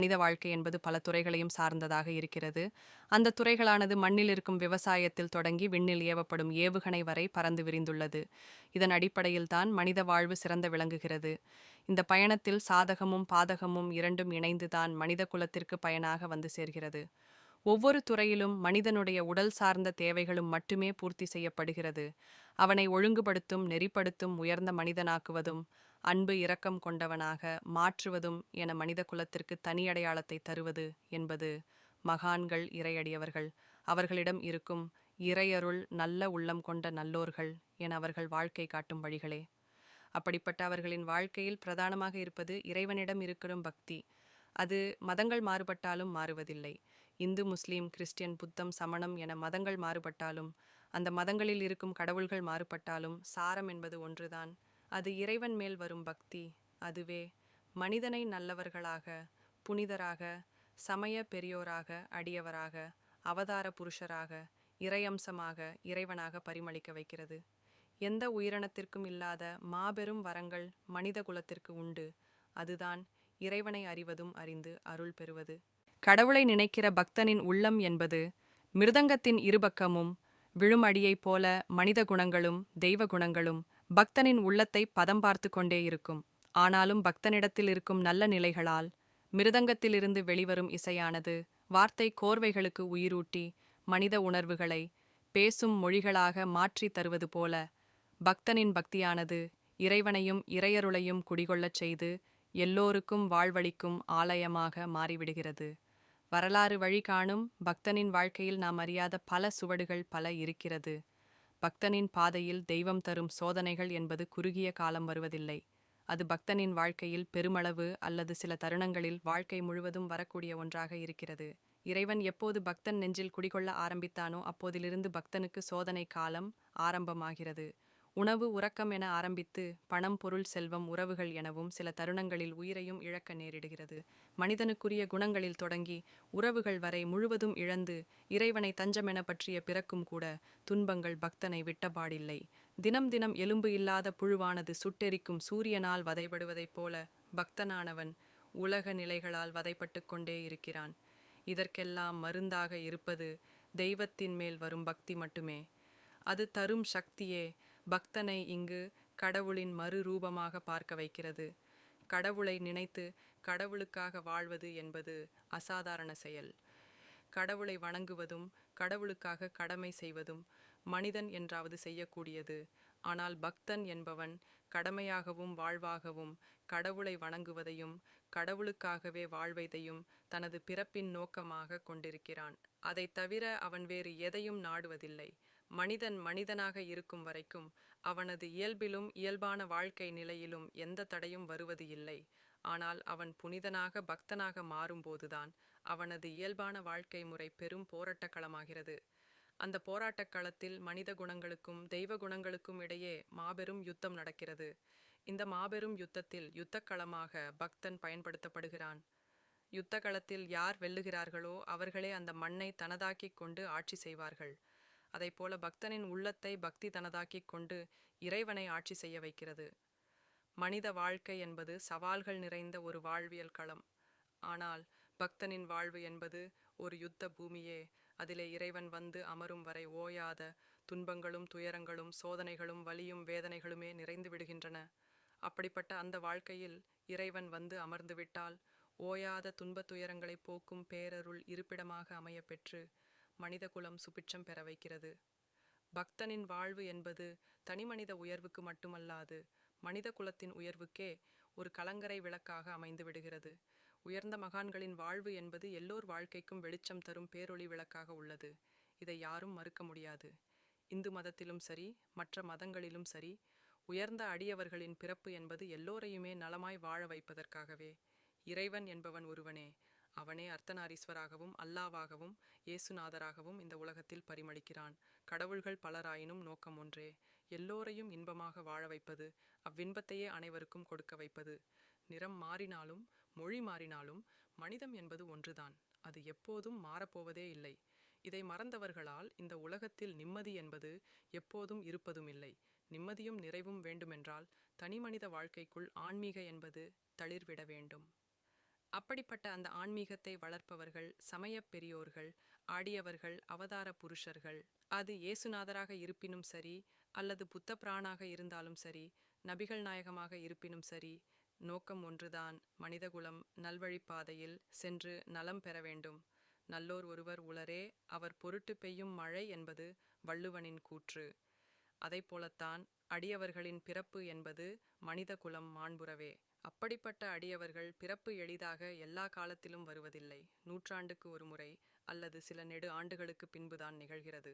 மனித வாழ்க்கை என்பது பல துறைகளையும் சார்ந்ததாக இருக்கிறது. அந்த துறைகளானது மண்ணில் இருக்கும் விவசாயத்தில் தொடங்கி விண்ணில் ஏவப்படும் ஏவுகணை வரை பறந்து விரிந்துள்ளது. இதன் அடிப்படையில் தான் மனித வாழ்வு சிறந்த விளங்குகிறது. இந்த பயணத்தில் சாதகமும் பாதகமும் இரண்டும் இணைந்துதான் மனித குலத்திற்கு பயனாக வந்து சேர்கிறது. ஒவ்வொரு துறையிலும் மனிதனுடைய உடல் சார்ந்த தேவைகளும் மட்டுமே பூர்த்தி செய்யப்படுகிறது. அவனை ஒழுங்குபடுத்தும் நெறிப்படுத்தும் உயர்ந்த மனிதனாக்குவதும் அன்பு இரக்கம் கொண்டவனாக மாற்றுவதும் என மனித குலத்திற்கு தனி அடையாளத்தை தருவது என்பது மகான்கள் இறையடியவர்கள். அவர்களிடம் இருக்கும் இறையருள் நல்ல உள்ளம் கொண்ட நல்லோர்கள் என அவர்கள் வாழ்க்கை காட்டும் வழிகளே. அப்படிப்பட்ட அவர்களின் வாழ்க்கையில் பிரதானமாக இருப்பது இறைவனிடம் இருக்கிற பக்தி. அது மதங்கள் மாறுபட்டாலும் மாறுவதில்லை. இந்து முஸ்லீம் கிறிஸ்டியன் புத்தம் சமணம் என மதங்கள் மாறுபட்டாலும் அந்த மதங்களில் இருக்கும் கடவுள்கள் மாறுபட்டாலும் சாரம் என்பது ஒன்றுதான். அது இறைவன் மேல் வரும் பக்தி. அதுவே மனிதனை நல்லவர்களாக புனிதராக சமய பெரியோராக அடியவராக அவதார புருஷராக இறையம்சமாக இறைவனாக பரிமளிக்க வைக்கிறது. எந்த உயிரினத்திற்கும் இல்லாத மாபெரும் வரங்கள் மனித குலத்திற்கு உண்டு. அதுதான் இறைவனை அறிவதும் அறிந்து அருள் பெறுவது. கடவுளை நினைக்கிற பக்தனின் உள்ளம் என்பது மிருதங்கத்தின் இருபக்கமும் விழும் அடியைப் போல மனித குணங்களும் தெய்வ குணங்களும் பக்தனின் உள்ளத்தை பதம் பார்த்து கொண்டே இருக்கும். ஆனாலும் பக்தனிடத்தில் இருக்கும் நல்ல நிலைகளால் மிருதங்கத்திலிருந்து வெளிவரும் இசையானது வார்த்தை கோர்வைகளுக்கு உயிரூட்டி மனித உணர்வுகளை பேசும் மொழிகளாக மாற்றி தருவது போல பக்தனின் பக்தியானது இறைவனையும் இறையருளையும் குடிகொள்ளச் செய்து எல்லோருக்கும் வாழ்வளிக்கும் ஆலயமாக மாறிவிடுகிறது. வரலாறு வழி காணும் பக்தனின் வாழ்க்கையில் நாம் அறியாத பல சுவடுகள் பல இருக்கிறது. பக்தனின் பாதையில் தெய்வம் தரும் சோதனைகள் என்பது குறுகிய காலம் வருவதில்லை. அது பக்தனின் வாழ்க்கையில் பெருமளவு அல்லது சில தருணங்களில் வாழ்க்கை முழுவதும் வரக்கூடிய ஒன்றாக இருக்கிறது. இறைவன் எப்போது பக்தன் நெஞ்சில் குடிகொள்ள ஆரம்பித்தானோ அப்போதிலிருந்து பக்தனுக்கு சோதனை காலம் ஆரம்பமாகிறது. உணவு உறக்கம் என ஆரம்பித்து பணம் பொருள் செல்வம் உறவுகள் எனவும் சில தருணங்களில் உயிரையும் இழக்க நேரிடுகிறது. மனிதனுக்குரிய குணங்களில் தொடங்கி உறவுகள் வரை முழுவதும் இழந்து இறைவனை தஞ்சமென பற்றிய பிறக்கும் கூட துன்பங்கள் பக்தனை விட்டபாடில்லை. தினம் தினம் எலும்பு இல்லாத புழுவானது சுட்டெரிக்கும் சூரியனால் வதைபடுவதைப் போல பக்தனானவன் உலக நிலைகளால் வதைப்பட்டு கொண்டே இருக்கிறான். இதற்கெல்லாம் மருந்தாக இருப்பது தெய்வத்தின் மேல் வரும் பக்தி மட்டுமே. அது தரும் சக்தியே பக்தனை இங்கு கடவுளின் மறுரூபமாக பார்க்க வைக்கிறது. கடவுளை நினைத்து கடவுளுக்காக வாழ்வது என்பது அசாதாரண செயல். கடவுளை வணங்குவதும் கடவுளுக்காக கடமை செய்வதும் மனிதன் என்றாவது செய்யக்கூடியது. ஆனால் பக்தன் என்பவன் கடமையாகவும் வாழ்வாகவும் கடவுளை வணங்குவதையும் கடவுளுக்காகவே வாழ்வதையும் தனது பிறப்பின் நோக்கமாக கொண்டிருக்கிறான். அதை தவிர அவன் வேறு எதையும் நாடுவதில்லை. மனிதன் மனிதனாக இருக்கும் வரைக்கும் அவனது இயல்பிலும் இயல்பான வாழ்க்கை நிலையிலும் எந்த தடையும் வருவது இல்லை. ஆனால் அவன் புனிதனாக பக்தனாக மாறும்போதுதான் அவனது இயல்பான வாழ்க்கை முறை பெரும் போராட்டக் களமாகிறது அந்த போராட்டக் களத்தில் மனித குணங்களுக்கும் தெய்வ குணங்களுக்கும் இடையே மாபெரும் யுத்தம் நடக்கிறது. இந்த மாபெரும் யுத்தத்தில் யுத்தக்களமாக பக்தன் பயன்படுத்தப்படுகிறான். யுத்த களத்தில் யார் வெல்லுகிறார்களோ அவர்களே அந்த மண்ணை தனதாக்கிக் கொண்டு ஆட்சி செய்வார்கள். அதைப்போல பக்தனின் உள்ளத்தை பக்தி தனதாக்கிக் கொண்டு இறைவனை ஆட்சி செய்ய வைக்கிறது. மனித வாழ்க்கை என்பது சவால்கள் நிறைந்த ஒரு வாழ்வியல் களம். ஆனால் பக்தனின் வாழ்வு என்பது ஒரு யுத்த பூமியே. அதிலே இறைவன் வந்து அமரும் வரை ஓயாத துன்பங்களும் துயரங்களும் சோதனைகளும் வலியும் வேதனைகளுமே நிறைந்து விடுகின்றன. அப்படிப்பட்ட அந்த வாழ்க்கையில் இறைவன் வந்து அமர்ந்துவிட்டால் ஓயாத துன்ப துயரங்களை போக்கும் பேரருள் இருப்பிடமாக அமைய பெற்று மனித குலம் சுபிட்சம் பெற வைக்கிறது. பக்தனின் வாழ்வு என்பது தனிமனித உயர்வுக்கு மட்டுமல்லாது மனித குலத்தின் உயர்வுக்கே ஒரு கலங்கரை விளக்காக அமைந்து விடுகிறது. உயர்ந்த மகான்களின் வாழ்வு என்பது எல்லோர் வாழ்க்கைக்கும் வெளிச்சம் தரும் பேரொளி விளக்காக உள்ளது. இதை யாரும் மறுக்க முடியாது. இந்து மதத்திலும் சரி மற்ற மதங்களிலும் சரி உயர்ந்த அடியவர்களின் பிறப்பு என்பது எல்லோரையுமே நலமாய் வாழ வைப்பதற்காகவே. இறைவன் என்பவன் ஒருவனே அவனே அர்த்தநாரீஸ்வராகவும் அல்லாவாகவும் இயேசுநாதராகவும் இந்த உலகத்தில் பரிமளிக்கிறான். கடவுள்கள் பலராயினும் நோக்கம் ஒன்றே. எல்லோரையும் இன்பமாக வாழ வைப்பது அவ்வின்பத்தையே அனைவருக்கும் கொடுக்க வைப்பது. நிறம் மாறினாலும் மொழி மாறினாலும் மனிதம் என்பது ஒன்றுதான். அது எப்போதும் மாறப்போவதே இல்லை. இதை மறந்தவர்களால் இந்த உலகத்தில் நிம்மதி என்பது எப்போதும் இருப்பதும் இல்லை நிம்மதியும் நிறைவும் வேண்டுமென்றால் தனிமனித வாழ்க்கைக்குள் ஆன்மீக என்பது தளிர்விட வேண்டும். அப்படிப்பட்ட அந்த ஆன்மீகத்தை வளர்ப்பவர்கள் சமயப் பெரியோர்கள் ஆடியவர்கள் அவதார புருஷர்கள் அது இயேசுநாதராக இருப்பினும் சரி அல்லது புத்த பிராணாக இருந்தாலும் சரி நபிகள் நாயகமாக இருப்பினும் சரி நோக்கம் ஒன்றுதான் மனிதகுலம் நல்வழிப்பாதையில் சென்று நலம் பெற வேண்டும். நல்லோர் ஒருவர் உளரே அவர் பொருட்டு பெய்யும் மழை என்பது வள்ளுவனின் கூற்று. அதைப் போலத்தான் அடியவர்களின் பிறப்பு என்பது மனித குலம் மாண்புறவே. அப்படிப்பட்ட அடியவர்கள் பிறப்பு எளிதாக எல்லா காலத்திலும் வருவதில்லை. நூற்றாண்டுக்கு ஒரு முறை அல்லது சில நெடு ஆண்டுகளுக்கு பின்புதான் நிகழ்கிறது.